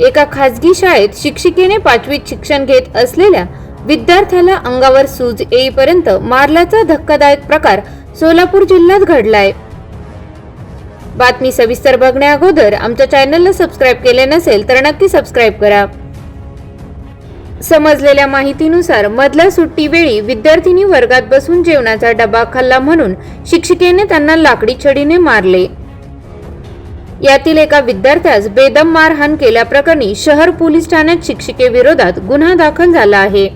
एका खाजगी शाळेत शिक्षिकेने पाचवीत शिक्षण घेत असलेल्या विद्यार्थ्याला अंगावर सूज येईपर्यंत मारल्याचा धक्कादायक प्रकार सोलापूर जिल्ह्यात घडलाय. बातमी सविस्तर बघण्या अगोदर आमच्या चॅनलला सबस्क्राईब केले नसेल तर नक्की सबस्क्राईब करा. समजलेल्या माहितीनुसार मधल्या सुट्टीवेळी विद्यार्थिनी वर्गात बसून जेवणाचा डबा खाल्ला म्हणून शिक्षिकेने त्यांना लाकडी छडीने मारले. यातील एका विद्यार्थ्यास बेदम मारहाण केल्याप्रकरणी शहर पोलीस ठाण्यात शिक्षिकेविरोधात गुन्हा दाखल झाला आहे.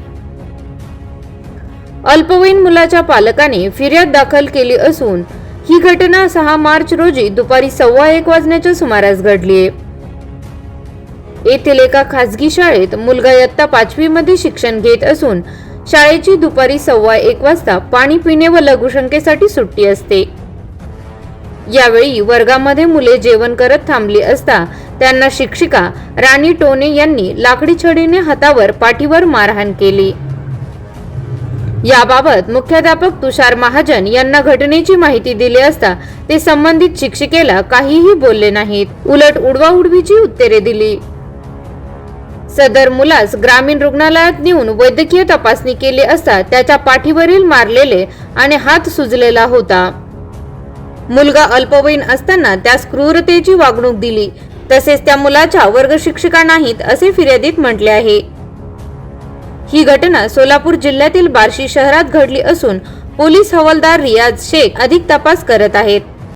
अल्पवयीन मुलाच्या पालकाने फिर्याद दाखल केली असून ही घटना सहा मार्च रोजी दुपारी सव्वा एक वाजण्याच्या सुमारास घडली येथील एका खासगी शाळेत मुलगा इयत्ता पाचवी मध्ये शिक्षण घेत असून शाळेची दुपारी सव्वा एक वाजता पाणी पिणे व लघुशंकेसाठी सुट्टी असते. यावेळी वर्गामध्ये मुले जेवण करत थांबली असता त्यांना शिक्षिका राणी टोने यांनी लाकडी छडीने हातावर पाठीवर मारहाण केली. याबाबत मुख्याध्यापक तुषार महाजन यांना घटनेची माहिती दिली असता ते संबंधित शिक्षिकेला काहीही बोलले नाहीत. उलट उडवाउडवीची उत्तरे दिली. सदर मुलास ग्रामीण रुग्णालयात नेऊन वैद्यकीय तपासणी केली असता त्याच्या पाठीवरील मारलेले आणि हात सुजलेला होता. मुलगा अल्पवयीन असताना त्यास क्रूरतेची वागणूक दिली. तसेच त्या मुलाच्या वर्ग शिक्षिका नाहीत असे फिर्यादीत म्हटले आहे. ही घटना सोलापूर जिल्ह्यातील बार्शी शहरात घडली असून पोलीस हवालदार रियाज शेख अधिक तपास करत आहेत.